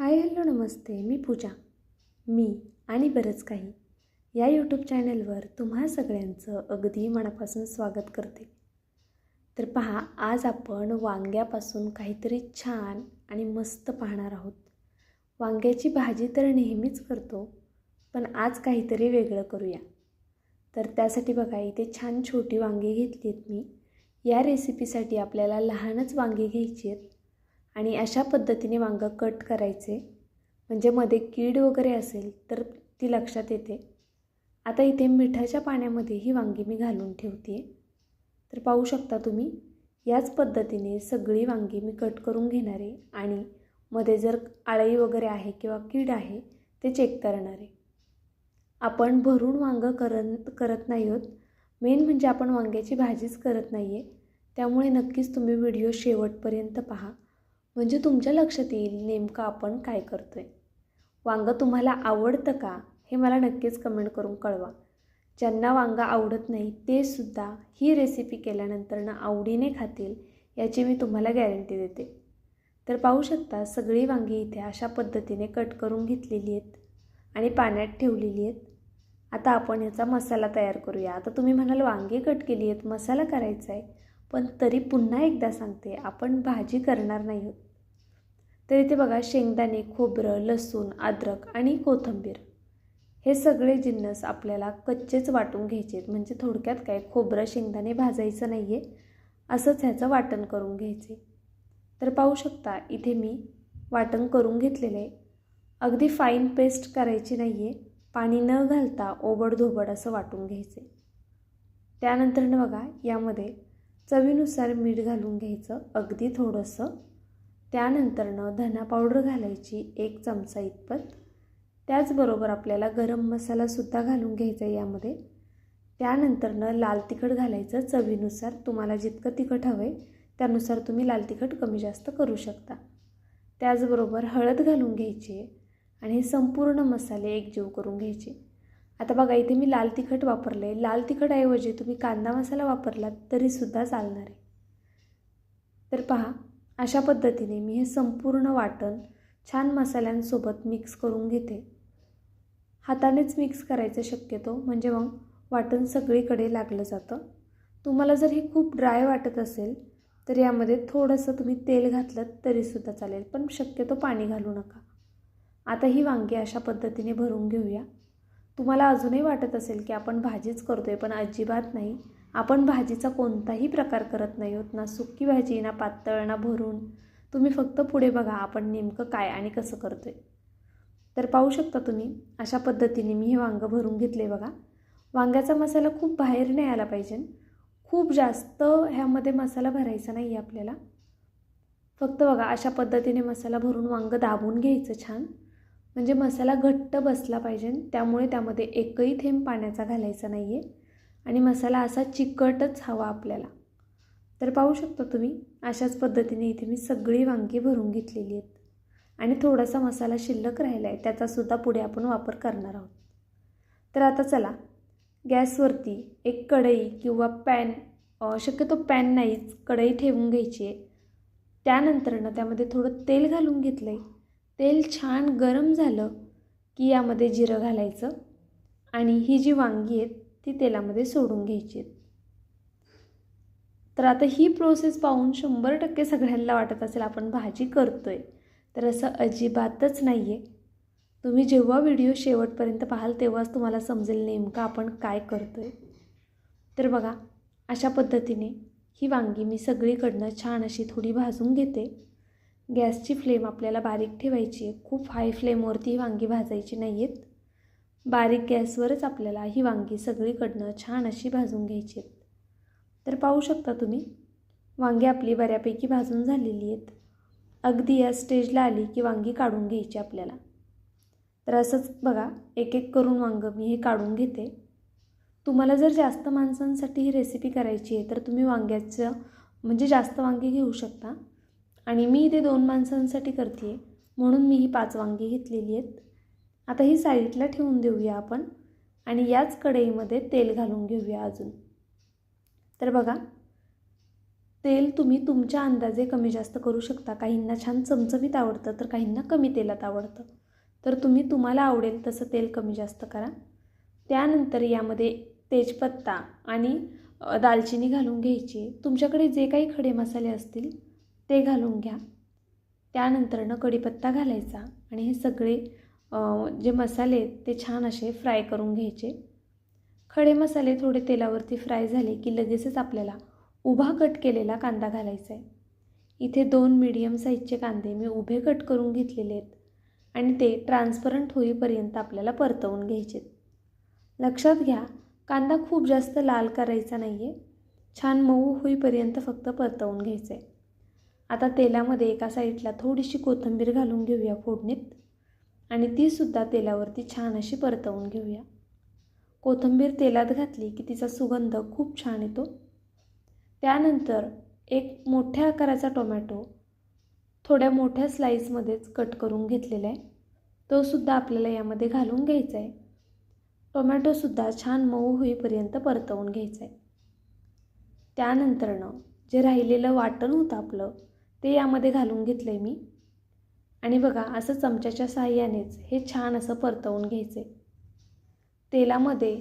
Hi hello नमस्ते. मी पूजा. मी आणि बरंच काही. या यूट्यूब चॅनलवर तुम्हा सगळ्यांचं अगदी मनापासून स्वागत करते. तर पहा आज आपण वांग्यापासून काहीतरी छान आणि मस्त पाहणार आहोत. वांग्याची भाजी तर नेहमीच करतो पण आज काहीतरी वेगळं करूया. तर त्यासाठी बघा इथे छान छोटी वांगी घेतली आहेत मी. या रेसिपीसाठी आपल्याला लहानच वांगी घ्यायची आहेत. आणि अशा पद्धतीने वांगं कट करायचे. म्हणजे मध्ये कीड वगैरे असेल तर ती लक्षात येते. आता इथे मिठाच्या पाण्यामध्ये ही वांगी मी घालून ठेवते तर पाहू शकता तुम्ही याच पद्धतीने सगळी वांगी मी कट करून घेणार आहे आणि मध्ये जर आळई वगैरे आहे किंवा कीड आहे ते चेक करणार. आहे आपण भरून वांगं करन करत नाही आहोत मेन म्हणजे आपण वांग्याची भाजीच करत नाही आहे त्यामुळे नक्कीच तुम्ही व्हिडिओ शेवटपर्यंत पहा. म्हणजे तुमच्या लक्षात येईल नेमकं आपण काय करतो आहे वांगं तुम्हाला आवडतं का? हे मला नक्कीच कमेंट करून कळवा. ज्यांना वांगा आवडत नाही ते सुद्धा ही रेसिपी केल्यानंतर ना आवडीने खातील याची मी तुम्हाला गॅरंटी देते. तर पाहू शकता सगळी वांगी इथे अशा पद्धतीने कट करून घेतलेली आहेत आणि पाण्यात ठेवलेली आहेत. आता आपण याचा मसाला तयार करूया. आता तुम्ही म्हणाल वांगी कट केली आहेत मसाला करायचा आहे पण तरी पुन्हा एकदा सांगते आपण भाजी करणार नाही आहोत. तर इथे बघा शेंगदाणे खोबरं लसूण अद्रक आणि कोथिंबीर हे सगळे जिन्नस आपल्याला कच्चेच वाटून घ्यायचे आहेत. म्हणजे थोडक्यात काय खोबरं शेंगदाणे भाजायचं नाही आहे असंच ह्याचं वाटण करून घ्यायचे. तर पाहू शकता इथे मी वाटण करून घेतलेलं आहे अगदी फाईन पेस्ट करायची नाही आहे पाणी न घालता ओबडधोबड असं वाटून घ्यायचे. त्यानंतरनं बघा यामध्ये चवीनुसार मीठ घालून घ्यायचं अगदी थोडंसं. त्यानंतरनं धना पावडर घालायची एक चमचा इतपत. त्याचबरोबर आपल्याला गरम मसालासुद्धा घालून घ्यायचा आहे यामध्ये. त्यानंतरनं लाल तिखट घालायचं चवीनुसार. तुम्हाला जितकं तिखट हवं आहे त्यानुसार तुम्ही लाल तिखट कमी जास्त करू शकता. त्याचबरोबर हळद घालून घ्यायची आहे आणि संपूर्ण मसाले एकजीव करून घ्यायचे. आता बघा इथे मी लाल तिखट वापरलं आहे लाल तिखटऐवजी तुम्ही कांदा मसाला वापरलात तरीसुद्धा चालणार आहे. तर पहा अशा पद्धतीने मी हे संपूर्ण वाटण छान मसाल्यांसोबत मिक्स करून घेते. हातानेच मिक्स करायचं शक्यतो म्हणजे मग वाटण सगळीकडे लागलं जातं. तुम्हाला जर हे खूप ड्राय वाटत असेल तर यामध्ये थोडंसं तुम्ही तेल घातलं तरीसुद्धा चालेल पण शक्यतो पाणी घालू नका. आता ही वांगी अशा पद्धतीने भरून घेऊया. तुम्हाला अजूनही वाटत असेल की आपण भाजीच करतो आहे पण अजिबात नाही. आपण भाजीचा कोणताही प्रकार करत नाही आहोत ना सुकी भाजी ना पातळ ना भरून. तुम्ही फक्त पुढे बघा आपण नेमकं काय आणि कसं करतो आहे तर पाहू शकता तुम्ही अशा पद्धतीने मी हे वांगं भरून घेतले बघा. वांग्याचा मसाला खूप बाहेर नाही आला पाहिजे. खूप जास्त ह्यामध्ये मसाला भरायचा नाही आहे आपल्याला. फक्त बघा अशा पद्धतीने मसाला भरून वांगं दाबून घ्यायचं छान. म्हणजे मसाला घट्ट बसला पाहिजे त्यामुळे त्यामध्ये एकही थेंब पाण्याचा घालायचा नाही आहे आणि मसाला असा चिकटच हवा आपल्याला. तर पाहू शकता तुम्ही अशाच पद्धतीने इथे मी सगळी वांगी भरून घेतलेली आहेत. आणि थोडासा मसाला शिल्लक राहिला आहे त्याचासुद्धा पुढे आपण वापर करणार आहोत. तर आता चला गॅसवरती एक कढई किंवा पॅन शक्यतो पॅन नाहीच कढई ठेवून घ्यायची आहे. त्यानंतरनं त्यामध्ये थोडं तेल घालून घेतलं आहे तेल छान गरम झालं की यामध्ये जिरं घालायचं आणि ही जी वांगी आहेत ती तेलामध्ये सोडून घ्यायची आहेत. तर आता ही प्रोसेस पाहून शंभर टक्के सगळ्यांना वाटत असेल आपण भाजी करतो आहे तर असं अजिबातच नाही आहे तुम्ही जेव्हा व्हिडिओ शेवटपर्यंत पाहाल तेव्हाच तुम्हाला समजेल नेमकं आपण काय करतो आहे तर बघा अशा पद्धतीने ही वांगी मी सगळीकडनं छान अशी थोडी भाजून घेते. गॅसची फ्लेम आपल्याला बारीक ठेवायची आहे. खूप हाय फ्लेमवरती ही वांगी भाजायची नाही आहेत बारीक गॅसवरच आपल्याला ही वांगी सगळीकडनं छान अशी भाजून घ्यायची आहेत. तर पाहू शकता तुम्ही वांगी आपली बऱ्यापैकी भाजून झालेली आहेत. अगदी या स्टेजला आली की वांगी काढून घ्यायची आपल्याला. तर असंच बघा एक एक करून वांगं मी हे काढून घेते. तुम्हाला जर जास्त माणसांसाठी ही रेसिपी करायची आहे तर तुम्ही वांग्याचं म्हणजे जास्त वांगी घेऊ शकता. आणि मी इथे दोन माणसांसाठी करते आहे म्हणून मी ही पाच वांगी घेतलेली आहेत. आता ही साईडला ठेवून देऊया आपण आणि याच कढईमध्ये तेल घालून घेऊया अजून. तर बघा तेल तुम्ही तुमच्या अंदाजे कमी जास्त करू शकता. काहींना छान चमचमीत आवडतं तर काहींना कमी तेलात आवडतं. तर तुम्ही तुम्हाला आवडेल तसं तेल कमी जास्त करा. त्यानंतर यामध्ये तेजपत्ता आणि दालचिनी घालून घ्यायची. तुमच्याकडे जे काही खडे मसाले असतील ते घालून घ्या. त्यानंतरनं कढीपत्ता घालायचा आणि हे सगळे जे मसाले आहेत ते छान असे फ्राय करून घ्यायचे. खडे मसाले थोडे तेलावरती फ्राय झाले की लगेचच आपल्याला उभा कट केलेला कांदा घालायचा आहे. इथे दोन मीडियम साईजचे कांदे मी उभे कट करून घेतलेले आहेत आणि ते ट्रान्सपरंट होईपर्यंत आपल्याला परतवून घ्यायचे आहेत. लक्षात घ्या कांदा खूप जास्त लाल करायचा नाही आहे छान मऊ होईपर्यंत फक्त परतवून घ्यायचं आहे आता तेलामध्ये एका साईडला थोडीशी कोथिंबीर घालून घेऊया फोडणीत. आणि तीसुद्धा तेलावरती छान अशी परतवून घेऊया. कोथिंबीर तेलात घातली की तिचा सुगंध खूप छान येतो. त्यानंतर एक मोठ्या आकाराचा टोमॅटो थोड्या मोठ्या स्लाईसमध्येच कट करून घेतलेला आहे. तोसुद्धा आपल्याला यामध्ये घालून घ्यायचा आहे. टोमॅटोसुद्धा छान मऊ होईपर्यंत परतवून घ्यायचा आहे. त्यानंतरनं जे राहिलेलं वाटण होतं आपलं ते यामध्ये घालून घेतलं आहे मी. आणि बघा असं चमच्याच्या साहाय्यानेच हे छान असं परतवून घ्यायचे तेलामध्ये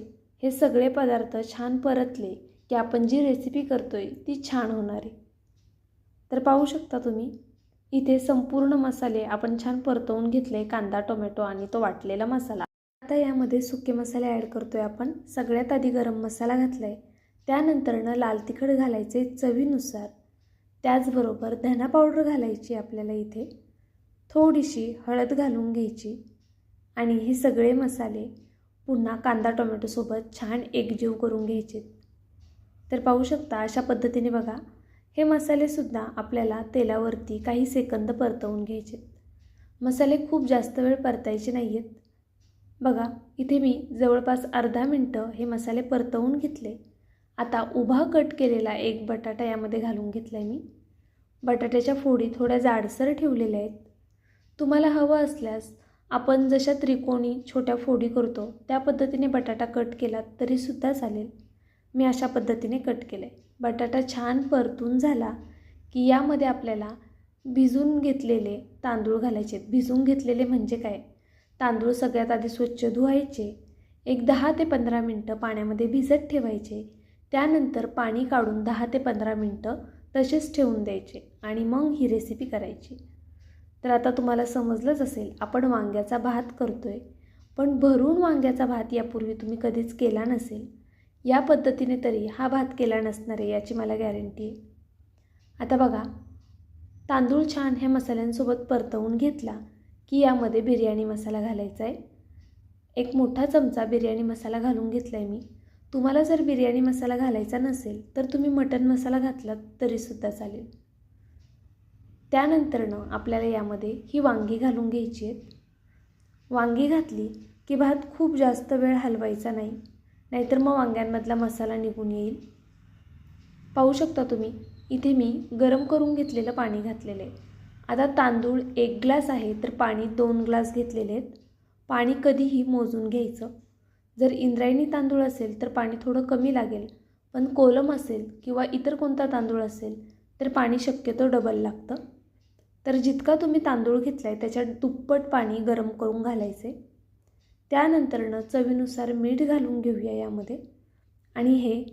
हे सगळे पदार्थ छान परतले की आपण जी रेसिपी करतो आहे ती छान होणार आहे. तर पाहू शकता तुम्ही इथे संपूर्ण मसाले आपण छान परतवून घेतले कांदा टोमॅटो आणि तो वाटलेला मसाला. आता यामध्ये सुके मसाले ॲड करतो आहे आपण. सगळ्यात आधी गरम मसाला घातला आहे त्यानंतरनं लाल तिखट घालायचे चवीनुसार. त्याचबरोबर धना पावडर घालायची आपल्याला इथे. थोडीशी हळद घालून घ्यायची. आणि हे सगळे मसाले पुन्हा कांदा टोमॅटोसोबत छान एकजीव करून घ्यायचे तर पाहू शकता अशा पद्धतीने बघा हे मसालेसुद्धा आपल्याला तेलावरती काही सेकंद परतवून घ्यायचे मसाले खूप जास्त वेळ परतायचे नाही आहेत बघा इथे मी जवळपास अर्धा मिनटं हे मसाले परतवून घेतले. आता उभा कट केलेला एक बटाटा यामध्ये घालून घेतला आहे मी. बटाट्याच्या फोडी थोड्या जाडसर ठेवलेल्या आहेत. तुम्हाला हवं असल्यास आपण जशा त्रिकोणी छोट्या फोडी करतो त्या पद्धतीने बटाटा कट केला तरीसुद्धा चालेल. मी अशा पद्धतीने कट केलं आहे बटाटा छान परतून झाला की यामध्ये आपल्याला भिजून घेतलेले तांदूळ घालायचे आहेत. भिजून घेतलेले म्हणजे काय? तांदूळ सगळ्यात आधी स्वच्छ धुवायचे. एक दहा ते पंधरा मिनटं पाण्यामध्ये भिजत ठेवायचे. त्यानंतर पाणी काढून दहा ते पंधरा मिनटं तसेच ठेवून द्यायचे आणि मग ही रेसिपी करायची. तर आता तुम्हाला समजलंच असेल आपण वांग्याचा भात करतो आहे पण भरून वांग्याचा भात यापूर्वी तुम्ही कधीच केला नसेल. या पद्धतीने तरी हा भात केला नसणार आहे याची मला गॅरंटी आहे. आता बघा तांदूळ छान ह्या मसाल्यांसोबत परतवून घेतला की यामध्ये बिर्याणी मसाला घालायचा आहे एक मोठा चमचा बिर्याणी मसाला घालून घेतला आहे मी. तुम्हाला जर बिर्याणी मसाला घालायचा नसेल तर तुम्ही मटन मसाला घातलात तरीसुद्धा चालेल. त्यानंतरनं आपल्याला यामध्ये ही वांगी घालून घ्यायची आहेत. वांगी घातली की भात खूप जास्त वेळ हलवायचा नाही नाहीतर मग वांग्यांमधला मसाला निघून येईल. पाहू शकता तुम्ही इथे मी गरम करून घेतलेलं पाणी घातलेलं आहे. आता तांदूळ एक ग्लास आहे तर पाणी दोन ग्लास घेतलेले आहेत. पाणी कधीही मोजून घ्यायचं. जर इंद्रायणी तांदूळ असेल तर पाणी थोडं कमी लागेल. पण कोलम असेल किंवा इतर कोणता तांदूळ असेल तर पाणी शक्यतो डबल लागतं. तर जितका तुम्ही तांदूळ घेतला आहे त्याच्यात दुप्पट पाणी गरम करून घालायचे. त्यानंतरनं चवीनुसार मीठ घालून घेऊया यामध्ये. आणि हे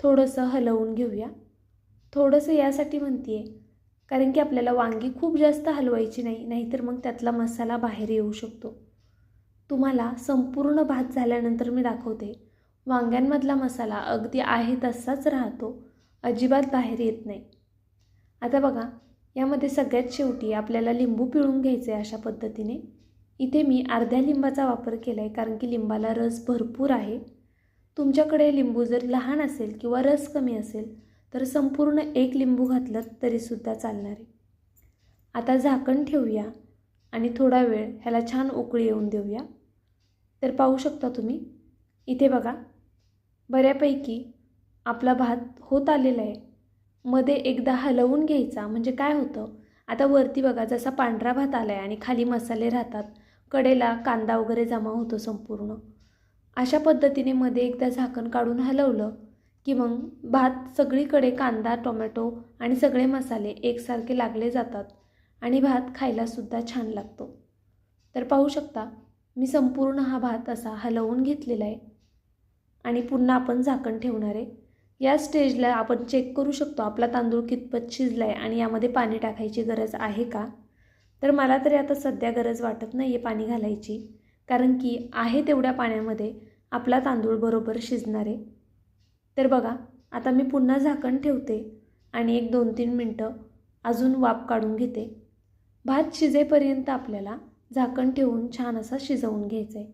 थोडंसं हलवून घेऊया. थोडंसं यासाठी म्हणते आहे कारण की आपल्याला वांगी खूप जास्त हलवायची नाही नाहीतर मग त्यातला मसाला बाहेर येऊ शकतो. तुम्हाला संपूर्ण भात झाल्यानंतर मी दाखवते. वांग्यांमधला मसाला अगदी आहे तसाच राहतो. अजिबात बाहेर येत नाही. आता बघा यामध्ये सगळ्यात शेवटी आपल्याला लिंबू पिळून घ्यायचे आहे अशा पद्धतीने. इथे मी अर्ध्या लिंबाचा वापर केला आहे कारण की लिंबाला रस भरपूर आहे. तुमच्याकडे लिंबू जर लहान असेल किंवा रस कमी असेल तर संपूर्ण एक लिंबू घातलं तरीसुद्धा चालणार आहे. आता झाकण ठेवूया आणि थोडा वेळ ह्याला छान उकळी येऊन देऊया. तर पाहू शकता तुम्ही. इथे बघा. बऱ्यापैकी आपला भात होत आलेला आहे. मध्ये एकदा हलवून घ्यायचा. म्हणजे काय होतं? आता वरती बघा जसा पांढरा भात आला आहे आणि खाली मसाले राहतात कडेला कांदा वगैरे जमा होतो संपूर्ण. अशा पद्धतीने मध्ये एकदा झाकण काढून हलवलं की मग भात सगळीकडे कांदा टोमॅटो आणि सगळे मसाले एकसारखे लागले जातात आणि भात खायलासुद्धा छान लागतो. तर पाहू शकता मी संपूर्ण हा भात असा हलवून घेतलेला आहे. आणि पुन्हा आपण झाकण ठेवणार आहे. या स्टेजला आपण चेक करू शकतो आपला तांदूळ कितपत शिजला आहे आणि यामध्ये पाणी टाकायची गरज आहे का? तर मला तरी आता सध्या गरज वाटत नाही आहे पाणी घालायची. कारण की आहे तेवढ्या पाण्यामध्ये आपला तांदूळ बरोबर शिजणार आहे. तर बघा आता मी पुन्हा झाकण ठेवते आणि एक दोन तीन मिनटं अजून वाफ काढून घेते. भात शिजेपर्यंत आपल्याला झाकण ठेवून छान असा शिजवून घ्यायचा आहे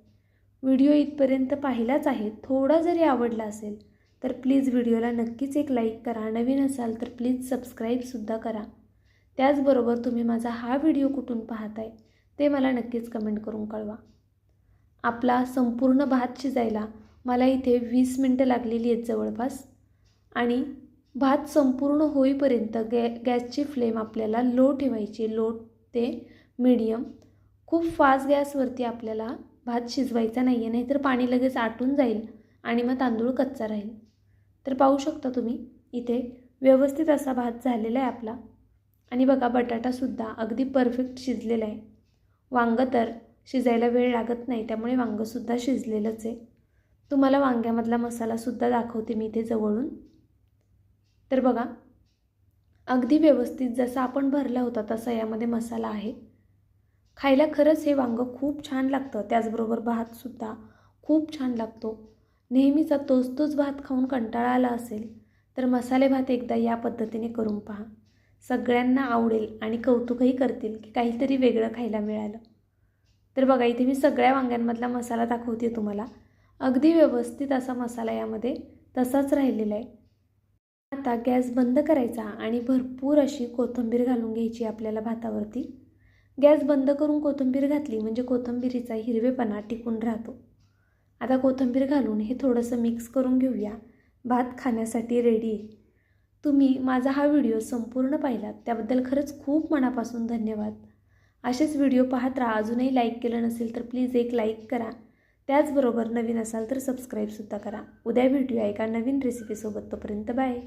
व्हिडिओ इथपर्यंत पाहिलाच आहे थोडा जरी आवडला असेल तर प्लीज व्हिडिओला नक्कीच एक लाईक करा. नवीन असाल तर प्लीज सबस्क्राईबसुद्धा करा. त्याचबरोबर तुम्ही माझा हा व्हिडिओ कुठून पाहताय ते मला नक्कीच कमेंट करून कळवा. आपला संपूर्ण भात शिजायला मला इथे वीस मिनटं लागलेली आहेत जवळपास आणि भात संपूर्ण होईपर्यंत गॅ गॅसची फ्लेम आपल्याला लो ठेवायची लो ते मीडियम. खूप फास्ट गॅसवरती आपल्याला भात शिजवायचा नाही आहे नाहीतर पाणी लगेच आटून जाईल आणि मग तांदूळ कच्चा राहील. तर पाहू शकता तुम्ही इथे व्यवस्थित असा भात झालेला आहे आपला. आणि बघा बटाटासुद्धा अगदी परफेक्ट शिजलेला आहे. वांगं तर शिजायला वेळ लागत नाही त्यामुळे वांगंसुद्धा शिजलेलंच आहे. तुम्हाला वांग्यामधला मसालासुद्धा दाखवते मी इथे जवळून. तर बघा अगदी व्यवस्थित जसा आपण भरला होता तसा यामध्ये मसाला आहे. खायला खरंच हे वांगं खूप छान लागतं. त्याचबरोबर भातसुद्धा खूप छान लागतो. नेहमीचा तोच तोच भात खाऊन कंटाळा आला असेल तर मसाले भात एकदा या पद्धतीने करून पहा. सगळ्यांना आवडेल आणि कौतुकही करतील की काहीतरी वेगळं खायला मिळालं. तर बघा इथे मी सगळ्या वांग्यांमधला मसाला दाखवते तुम्हाला. अगदी व्यवस्थित असा मसाला यामध्ये तसाच राहिलेला आहे. आता गॅस बंद करायचा आणि भरपूर अशी कोथिंबीर घालून घ्यायची आपल्याला भातावरती. गॅस बंद करून कोथिंबीर घातली म्हणजे कोथिंबीरीचा हिरवेपणा टिकून राहतो. आता कोथिंबीर घालून हे थोडंसं मिक्स करून घेऊया. भात खाण्यासाठी रेडी आहे तुम्ही माझा हा व्हिडिओ संपूर्ण पाहिलात त्याबद्दल खरंच खूप मनापासून धन्यवाद. असेच व्हिडिओ पाहत राहा. अजूनही लाईक केलं नसेल तर प्लीज एक लाईक करा. त्याचबरोबर नवीन असाल तर सबस्क्राईबसुद्धा करा. उद्या भेटूया एका नवीन रेसिपीसोबत तोपर्यंत बाय